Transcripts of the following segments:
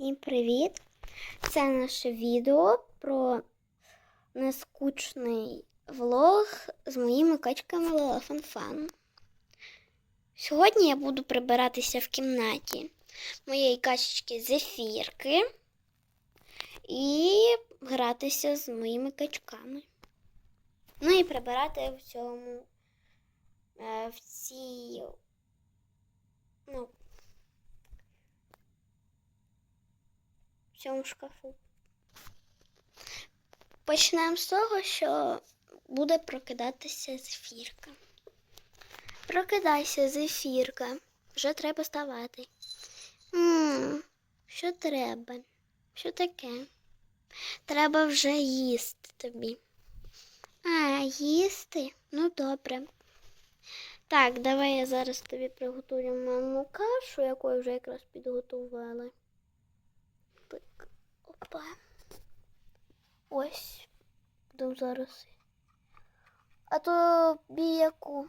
Всім привіт! Це наше відео про нескучний влог з моїми качками Лелефанфан. Сьогодні я буду прибиратися в кімнаті моєї качечки Зефірки і гратися з моїми качками. Ну і прибирати в цьому е, в цій ну, цьому шкафу. Почнемо з того, що буде прокидатися зефірка. Прокидайся, зефірка. Вже треба ставати. м що треба? Що таке? Треба вже їсти тобі. А, їсти? Ну, добре. Так, давай я зараз тобі приготую манну кашу, яку я вже якраз підготувала. Так, опа. Ось. Будемо зараз. А то біяку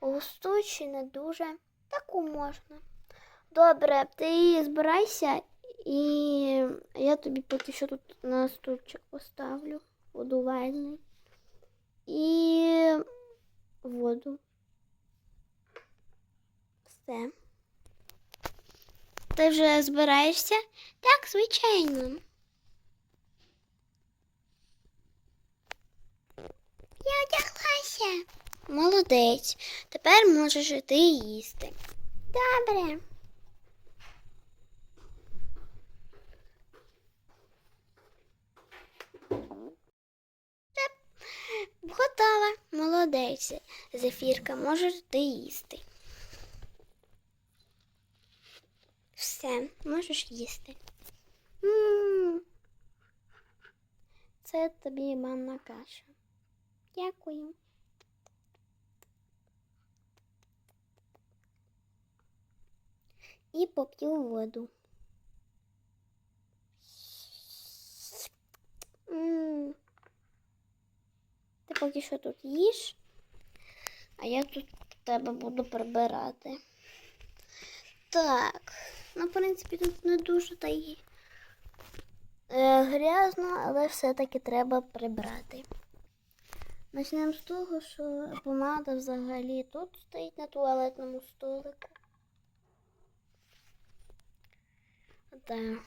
густу чи не дуже. Таку можна. Добре, ти збирайся і я тобі поки що тут на стульчик поставлю водувальний. І воду. Все. Ти вже збираєшся? Так, звичайно. Я одяглася. Молодець. Тепер можеш іти їсти. Добре. Готова. Молодець. Зефірка, можеш ти їсти. Все, можеш їсти. Це тобі манна каша. Дякую. І поп'ю воду. Ти поки що тут їш, а я тут тебе буду прибирати. Так, ну, в принципі, тут не дуже та й е, грязно, але все-таки треба прибрати. Почнемо з того, що помада взагалі тут стоїть на туалетному столику. Так.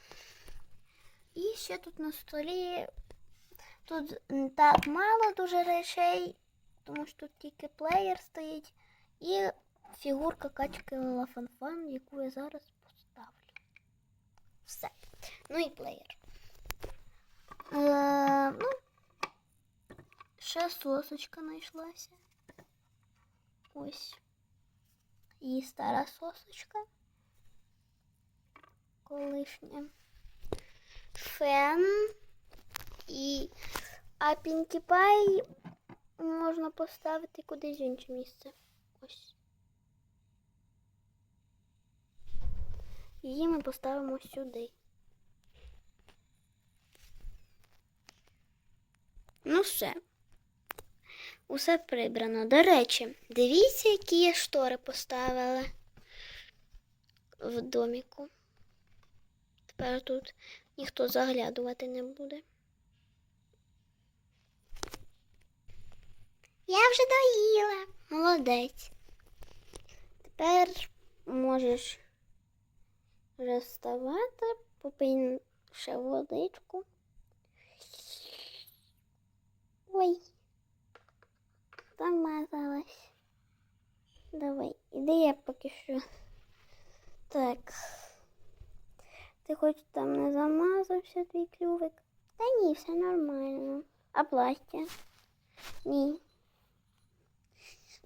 І ще тут на столі тут так мало дуже речей, тому що тут тільки плеєр стоїть і фігурка качки Лафанфан, яку я зараз. Все. Ну і плеєр. Е, ну, ще сосочка знайшлася. Ось. І стара сосочка. Колишня. Фен. І а Пінкі Пай можна поставити кудись в інше місце. Ось. Її ми поставимо сюди. Ну все. Усе прибрано. До речі, дивіться, які я штори поставила в доміку. Тепер тут ніхто заглядувати не буде. Я вже доїла. Молодець. Тепер можеш вже вставати, ще водичку. Ой, замазалась. Давай, іди я поки що. Так. Ти хоч там не замазався твій клювик? Та ні, все нормально. А пластя? Ні.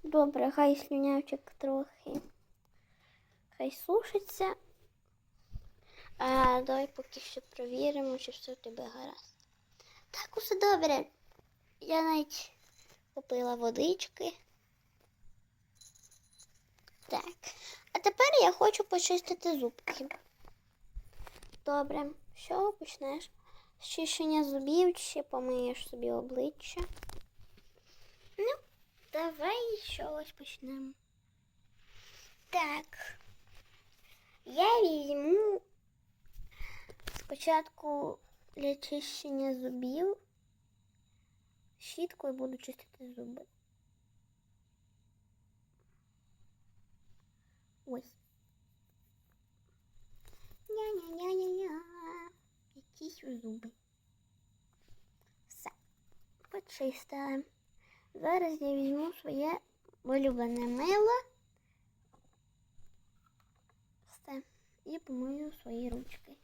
Добре, хай слюнявчик трохи. Хай сушиться. А давай поки що провіримо, чи все в тебе гаразд. Так, усе добре. Я навіть попила водички. Так. А тепер я хочу почистити зубки. Добре, що почнеш? З зубів чи помиєш собі обличчя? Ну, давай чогось почнемо. Так. Я візьму Спочатку для чищення зубів щіткою буду чистити зуби. Ось. Ня-ня-ня-ня-ня. Якісь зуби. Все. Почистила. Зараз я візьму своє улюблене мило. Все. І помию свої ручки.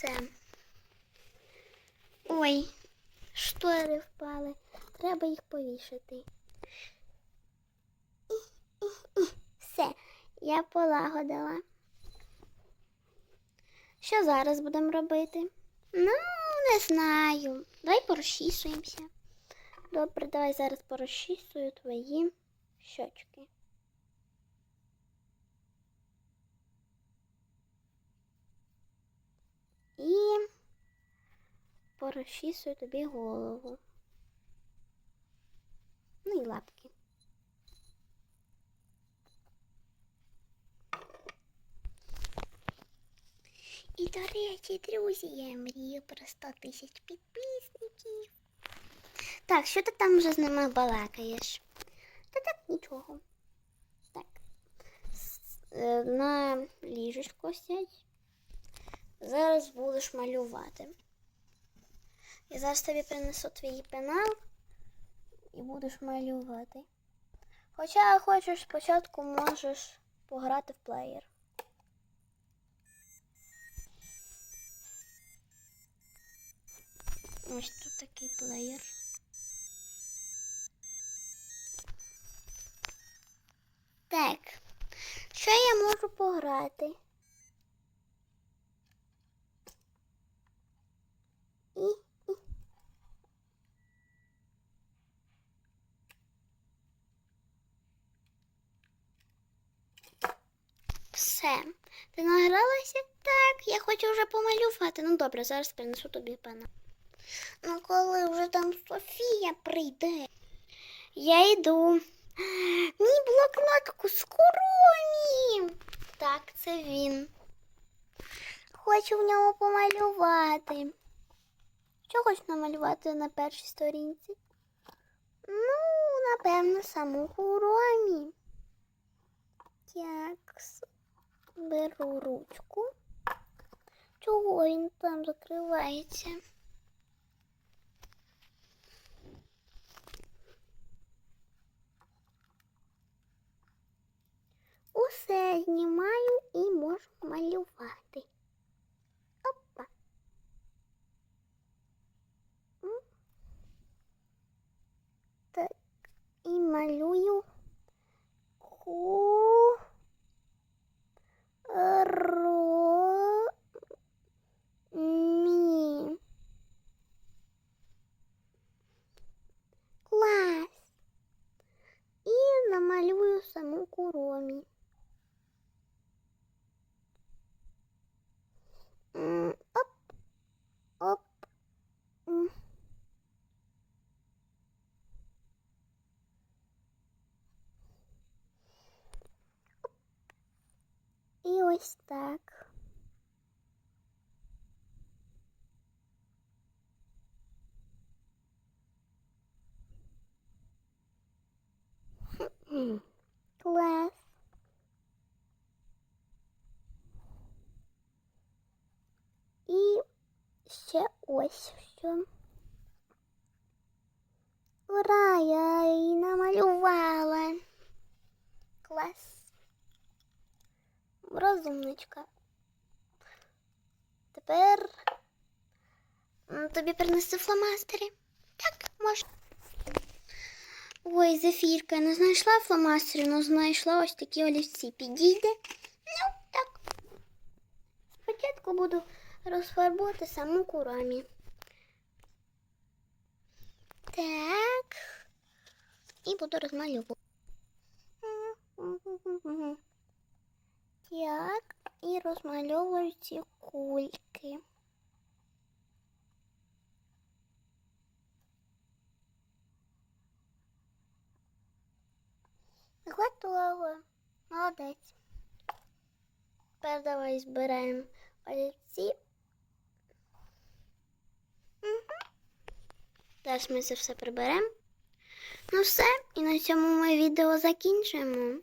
Все. Ой, штори впали. Треба їх повішати. Все, я полагодила. Що зараз будемо робити? Ну, не знаю. Давай порозчісуємося. Добре, давай зараз порозчісую твої щочки. І порозчісую тобі голову. Ну і лапки. І до речі, друзі, я мрію про 100 тисяч підписників. Так, що ти там вже з ними балакаєш? Та так нічого. Так. Е, На ліжечко сядь. Зараз будеш малювати. Я зараз тобі принесу твій пенал і будеш малювати. Хоча хочеш спочатку можеш пограти в плеєр. Ось тут такий плеєр. Так. Що я можу пограти? І, і. Все. Ти награлася? Так, я хочу вже помалювати. Ну добре, зараз принесу тобі пена. Ну, коли вже там Софія прийде, я йду. Мій блокнотку з куромі. Так, це він. Хочу в ньому помалювати. Що хочу намалювати на першій сторінці? Ну, напевно, саму Хуромі. Так, беру ручку. Чого він там закривається? Усе знімаю ось так. Клас. І ще ось що. Ура, я її намалювала. Клас. Розумничка. Тепер тобі принести фломастери. Так, можна. Ой, Зефірка, не знайшла фломастери, але знайшла ось такі олівці. Підійде. Ну, так. Спочатку буду розфарбувати саму курамі. Так. І буду розмалювати. Так, і розмальовую ці кульки. Готово. Молодець. Тепер давай збираємо олівці. Мгм. Зараз ми це все приберемо. Ну все, і на цьому ми відео закінчуємо.